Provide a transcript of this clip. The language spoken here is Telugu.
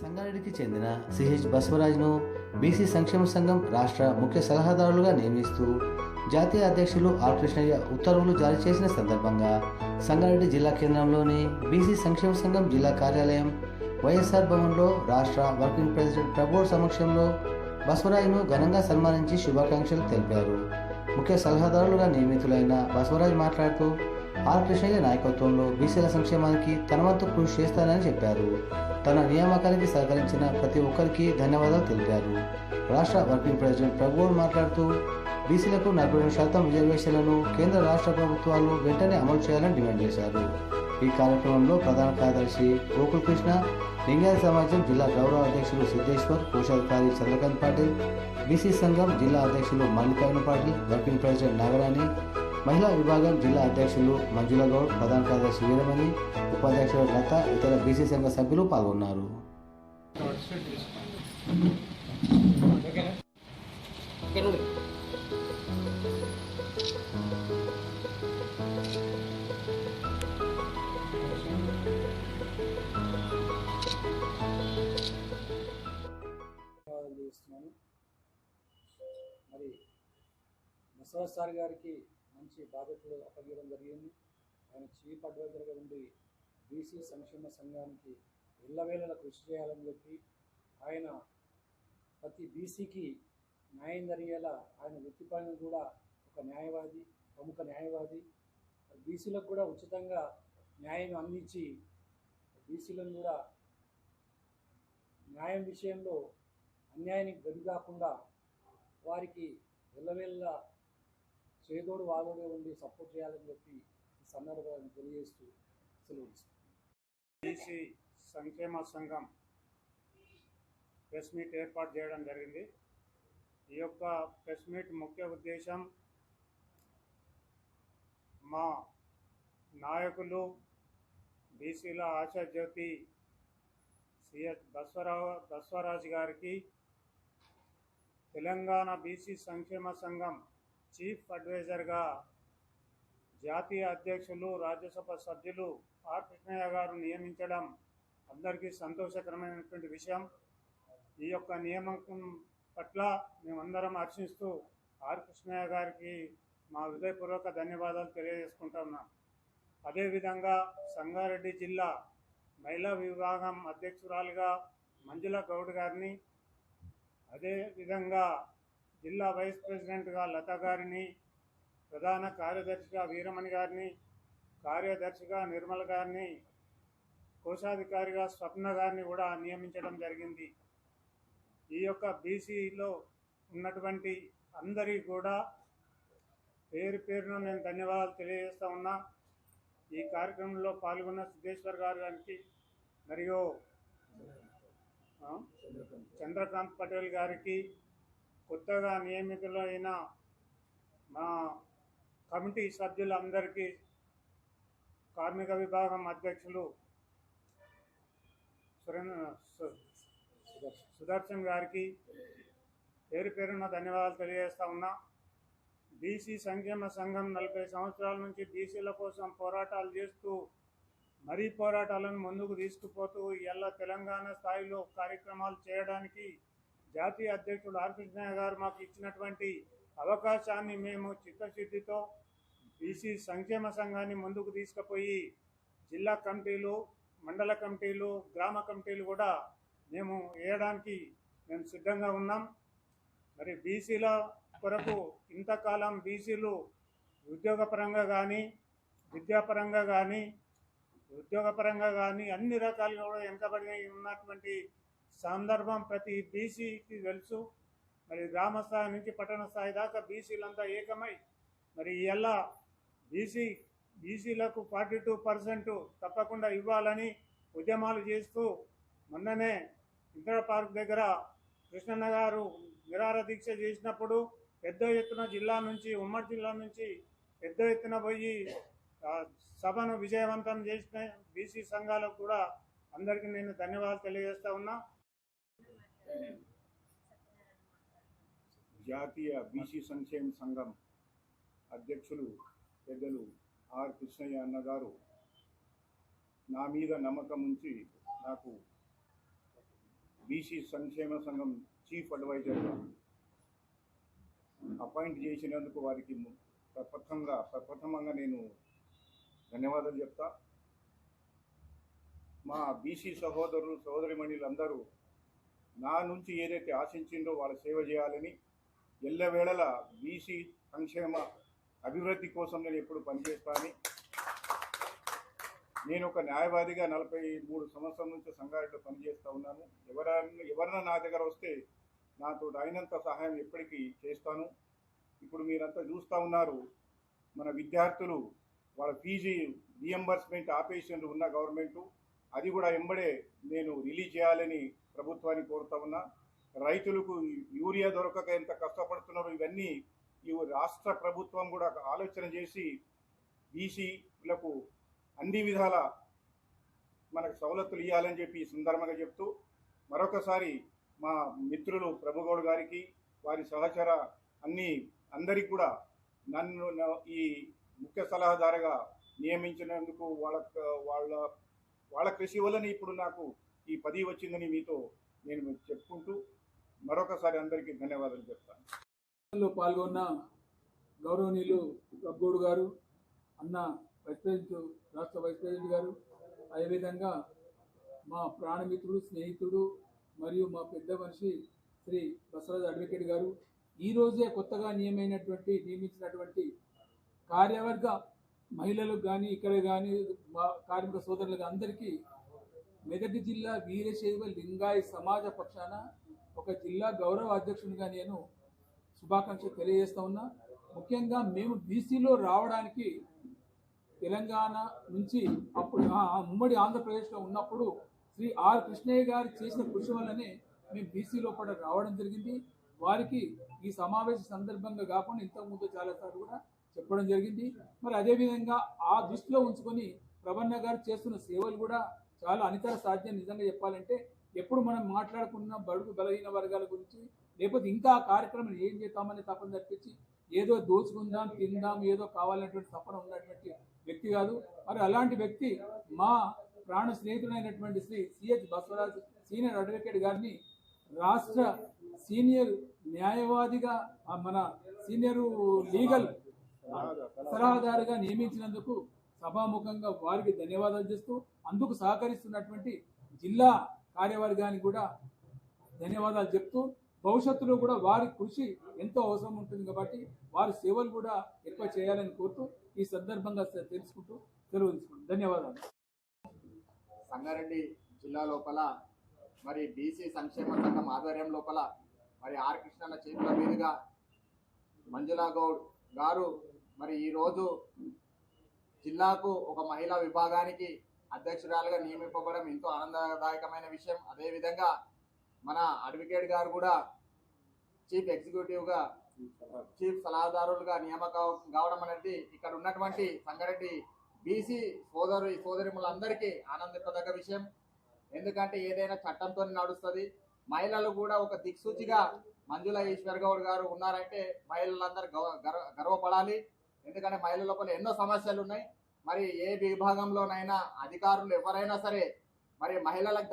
సంగారెడ్డికి చెందిన సిహెచ్ బసవరాజ్ను బీసీ సంక్షేమ సంఘం రాష్ట్ర ముఖ్య సలహాదారులుగా నియమిస్తూ జాతీయ అధ్యక్షులు ఆర్ కృష్ణయ్య ఉత్తర్వులు జారీ చేసిన సందర్భంగా సంగారెడ్డి జిల్లా కేంద్రంలోని బీసీ సంక్షేమ సంఘం జిల్లా కార్యాలయం వైఎస్ఆర్ భవన్లో రాష్ట్ర వర్కింగ్ ప్రెసిడెంట్ ప్రభువు సమక్షంలో బసవరాజ్ను ఘనంగా సన్మానించి శుభాకాంక్షలు తెలిపారు. ముఖ్య సలహాదారులుగా నియమితులైన బసవరాజ్ మాట్లాడుతూ ఆర్ కృష్ణయ్య నాయకత్వంలో బీసీల సంక్షేమానికి తన వంతు కృషి చేస్తానని చెప్పారు. తన నియామకానికి సహకరించిన ప్రతి ఒక్కరికి ధన్యవాదాలు తెలిపారు. రాష్ట్ర వర్కింగ్ ప్రెసిడెంట్ ప్రభువు మాట్లాడుతూ బీసీలకు నలభై రెండు శాతం రిజర్వేషన్లను కేంద్ర రాష్ట్ర ప్రభుత్వాలు వెంటనే అమలు చేయాలని డిమాండ్ చేశారు. ఈ కార్యక్రమంలో ప్రధాన కార్యదర్శి గోకుల్ కృష్ణ లింగాయత సమాజం జిల్లా గౌరవ అధ్యక్షులు సిద్ధేశ్వర్ కోశాధికారి చంద్రకాంత్ పాటిల్ బీసీ సంఘం జిల్లా అధ్యక్షులు మల్లికార్జున పాటిల్ వర్కింగ్ ప్రెసిడెంట్ నాగరాణి మహిళా విభాగం జిల్లా అధ్యక్షులు మంజుల గౌడ్ ప్రధాన కార్యదర్శి వీరమణి ఉపాధ్యక్షుడు లత ఇతర బీసీ సంఘ సభ్యులు పాల్గొన్నారు. మరి సార్ గారికి మంచి బాధ్యతలు అప్పగించడం జరిగింది. ఆయన చీఫ్ అడ్వైజర్గా ఉండి బీసీ సంక్షేమ సంఘానికి ఎల్లవేళలా కృషి చేయాలని చెప్పి ఆయన ప్రతి బీసీకి న్యాయం జరిగేలా ఆయన వృత్తిపరంగా కూడా ఒక న్యాయవాది ప్రముఖ న్యాయవాది. బీసీలకు కూడా ఉచితంగా న్యాయం అందించి బీసీలను కూడా న్యాయం విషయంలో అన్యాయానికి గది కాకుండా వారికి వెళ్ళవెళ్ళ చేదోడు వాదోడు ఉండి సపోర్ట్ చేయాలని చెప్పి ఈ సందర్భాన్ని తెలియజేస్తూ సెలవు బీసీ సంక్షేమ సంఘం ప్రెస్ మీట్ ఏర్పాటు చేయడం జరిగింది. ఈ యొక్క ప్రెస్ మీట్ ముఖ్య ఉద్దేశం మా నాయకులు బీసీల ఆశాజ్యోతి సిఎస్ బస్వరావు బస్వరాజు గారికి తెలంగాణ బీసీ సంక్షేమ సంఘం చీఫ్ అడ్వైజర్గా జాతీయ అధ్యక్షులు రాజ్యసభ సభ్యులు ఆర్ కృష్ణయ్య గారు నియమించడం అందరికీ సంతోషకరమైనటువంటి విషయం. ఈ యొక్క నియామకం పట్ల మేమందరం హర్షిస్తూ ఆర్ కృష్ణయ్య గారికి మా హృదయపూర్వక ధన్యవాదాలు తెలియజేసుకుంటున్నాం అదేవిధంగా సంగారెడ్డి జిల్లా మహిళా విభాగం అధ్యక్షురాలుగా మంజుల గౌడ్ గారిని అదేవిధంగా జిల్లా వైస్ ప్రెసిడెంట్గా లత గారిని ప్రధాన కార్యదర్శిగా వీరమణి గారిని కార్యదర్శిగా నిర్మల్ గారిని కోశాధికారిగా స్వప్న గారిని కూడా నియమించడం జరిగింది. ఈ యొక్క బీసీలో ఉన్నటువంటి అందరికీ కూడా పేరు పేరున నేను ధన్యవాదాలు తెలియజేస్తా ఉన్నా. ఈ కార్యక్రమంలో పాల్గొన్న సిద్ధేశ్వర్ గారు గారికి మరియు చంద్రకాంత్ పటేల్ గారికి కొత్తగా నియమితులైన మా కమిటీ సభ్యులందరికీ కార్మిక విభాగం అధ్యక్షులు సుదర్శన్ గారికి పేరు పేరున ధన్యవాదాలు తెలియజేస్తా ఉన్నా. బీసీ సంక్షేమ సంఘం నలభై సంవత్సరాల నుంచి బీసీల కోసం పోరాటాలు చేస్తూ మరీ పోరాటాలను ముందుకు తీసుకుపోతూ ఇలా తెలంగాణ స్థాయిలో కార్యక్రమాలు చేయడానికి జాతీయ అధ్యక్షుడు ఆర్ కృష్ణయ్య గారు మాకు ఇచ్చినటువంటి అవకాశాన్ని మేము చిత్తశుద్ధితో బీసీ సంక్షేమ సంఘాన్ని ముందుకు తీసుకుపోయి జిల్లా కమిటీలు మండల కమిటీలు గ్రామ కమిటీలు కూడా మేము వేయడానికి మేము సిద్ధంగా ఉన్నాం. మరి బీసీల కొరకు ఇంతకాలం బీసీలు ఉద్యోగపరంగా కానీ విద్యాపరంగా కానీ ఉద్యోగపరంగా కానీ అన్ని రకాలుగా కూడా వెనుకబడి ఉన్నటువంటి సందర్భం ప్రతి బీసీకి తెలుసు. మరి గ్రామ స్థాయి నుంచి పట్టణ స్థాయి దాకా బీసీలంతా ఏకమై మరి ఎలా బీసీ బీసీలకు ఫార్టీ టూ పర్సెంట్ తప్పకుండా ఇవ్వాలని ఉద్యమాలు చేస్తూ మొన్ననే ఇందిరా పార్క్ దగ్గర కృష్ణన్న గారు నిరార దీక్ష చేసినప్పుడు పెద్ద ఎత్తున జిల్లా నుంచి ఉమ్మడి జిల్లా నుంచి పెద్ద ఎత్తున పోయి సభను విజయవంతం చేసిన బీసీ సంఘాలకు కూడా అందరికీ నేను ధన్యవాదాలు తెలియజేస్తా ఉన్నా. జాతీయ బీసీ సంక్షేమ సంఘం అధ్యక్షులు పెద్దలు ఆర్ కృష్ణయ్య అన్నగారు నా మీద నమ్మకం ఉంచి నాకు బీసీ సంక్షేమ సంఘం చీఫ్ అడ్వైజర్గా అపాయింట్ చేసినందుకు వారికి ప్రప్రథంగా ప్రప్రథమంగా నేను ధన్యవాదాలు చెప్తా. మా బీసీ సహోదరులు సహోదరిమణులందరూ నా నుంచి ఏదైతే ఆశించిందో వాళ్ళ సేవ చేయాలని ఎల్లవేళల బీసీ సంక్షేమ అభివృద్ధి కోసం నేను ఎప్పుడు పనిచేస్తాను నేను ఒక న్యాయవాదిగా నలభై మూడు సంవత్సరం నుంచి సంఘాలలో పనిచేస్తూ ఉన్నాను. ఎవరన్నా ఎవరన్నా నా దగ్గర వస్తే నాతో అయినంత సహాయం ఎప్పటికీ చేస్తాను. ఇప్పుడు మీరంతా చూస్తూ ఉన్నారు మన విద్యార్థులు వాళ్ళ ఫీజీ రియంబర్స్మెంట్ ఆపేషన్లు ఉన్న గవర్నమెంటు. అది కూడా ఎంబడే నేను రిలీజ్ చేయాలని ప్రభుత్వాన్ని కోరుతా ఉన్నా రైతులకు యూరియా దొరకక ఎంత కష్టపడుతున్నారో ఇవన్నీ ఈ రాష్ట్ర ప్రభుత్వం కూడా ఆలోచన చేసి బీసీలకు అన్ని విధాల మనకు సవలతులు ఇవ్వాలని చెప్పి ఈ సందర్భంగా చెప్తూ మరొకసారి మా మిత్రులు ప్రభుగౌడ్ గారికి వారి సహచర అన్ని అందరికి కూడా నన్ను ఈ ముఖ్య సలహాదారుగా నియమించినందుకు వాళ్ళ వాళ్ళ వాళ్ళ కృషి వల్లనే ఇప్పుడు నాకు ఈ పదవి వచ్చిందని మీతో నేను చెప్పుకుంటూ మరొకసారి అందరికీ ధన్యవాదాలు చెప్తాను. పాల్గొన్న గౌరవనీయులు గబ్బోడు గారు అన్న వైస్ ప్రెసిడెంట్ రాష్ట్ర వైస్ ప్రెసిడెంట్ గారు అదేవిధంగా మా ప్రాణమిత్రుడు స్నేహితుడు మరియు మా పెద్ద మనిషి శ్రీ బసవరాజ్ అడ్వకేట్ గారు ఈ రోజే కొత్తగా నియమైనటువంటి నియమించినటువంటి కార్యవర్గ మహిళలకు కానీ ఇక్కడ కానీ మా కార్మిక సోదరులకు అందరికీ మెదక్ జిల్లా వీరశైవ లింగాయ సమాజ పక్షాన ఒక జిల్లా గౌరవ అధ్యక్షునిగా నేను శుభాకాంక్షలు తెలియజేస్తా ఉన్నా. ముఖ్యంగా మేము బీసీలో రావడానికి తెలంగాణ నుంచి అప్పుడు ఆ, ఉమ్మడి ఆంధ్రప్రదేశ్లో ఉన్నప్పుడు శ్రీ ఆర్ కృష్ణయ్య గారు చేసిన కృషి వల్లనే మేము బీసీలో కూడా రావడం జరిగింది. వారికి ఈ సమావేశ సందర్భంగా కాకుండా ఇంతకుముందు చాలాసార్లు కూడా చెప్పడం జరిగింది. మరి అదేవిధంగా ఆ దృష్టిలో ఉంచుకొని ప్రవన్న గారు చేస్తున్న సేవలు కూడా చాలా అనితర సాధ్యం నిజంగా చెప్పాలంటే ఎప్పుడు మనం మాట్లాడుకున్న బడుగు బలహీన వర్గాల గురించి లేకపోతే ఇంకా ఆ కార్యక్రమం ఏం చేద్దామని తపన తప్పించి ఏదో దోచుకుందాం తిందాం ఏదో కావాలనేటువంటి తపన ఉన్నటువంటి వ్యక్తి కాదు. మరి అలాంటి వ్యక్తి మా ప్రాణ స్నేహితుడైనటువంటి Shri CH Basavaraj senior advocate గారిని రాష్ట్ర సీనియర్ న్యాయవాదిగా మన సీనియర్ లీగల్ సలహాదారుగా నియమించినందుకు సభాముఖంగా వారికి ధన్యవాదాలు చేస్తూ అందుకు సహకరిస్తున్నటువంటి జిల్లా కార్యవర్గానికి కూడా ధన్యవాదాలు చెప్తూ భవిష్యత్తులో కూడా వారి కృషి ఎంతో అవసరం ఉంటుంది కాబట్టి వారి సేవలు కూడా ఎక్కువ చేయాలని కోరుతూ ఈ సందర్భంగా తెలుసుకుంటూ సెలవు ధన్యవాదాలు. సంగారెడ్డి జిల్లా లోపల మరి బీసీ సంక్షేమ సంఘం ఆధ్వర్యం లోపల మరి ఆర్ కృష్ణన్న చేతుల మీదుగా మంజులా గౌడ్ గారు మరి ఈరోజు జిల్లాకు ఒక మహిళా విభాగానికి అధ్యక్షురాలుగా నియమింపబడడం ఎంతో ఆనందదాయకమైన విషయం. అదేవిధంగా మన అడ్వకేట్ గారు కూడా చీఫ్ ఎగ్జిక్యూటివ్గా చీఫ్ సలహాదారులుగా నియామకం కావడం అనేది ఇక్కడ ఉన్నటువంటి సంగారెడ్డి బీసీ సోదరు సోదరిములందరికీ ఆనందింపదగ్గ విషయం. ఎందుకంటే ఏదైనా చట్టంతో నడుస్తుంది. మహిళలు కూడా ఒక దిక్సూచిగా మంజుల ఈశ్వర్ గౌడ్ గారు ఉన్నారంటే మహిళలందరూ గౌ- గర్వ- గర్వపడాలి. ఎందుకంటే మహిళల లోపల ఎన్నో సమస్యలు ఉన్నాయి. మరి ఏ విభాగంలోనైనా అధికారులు ఎవరైనా సరే మరి మహిళలకు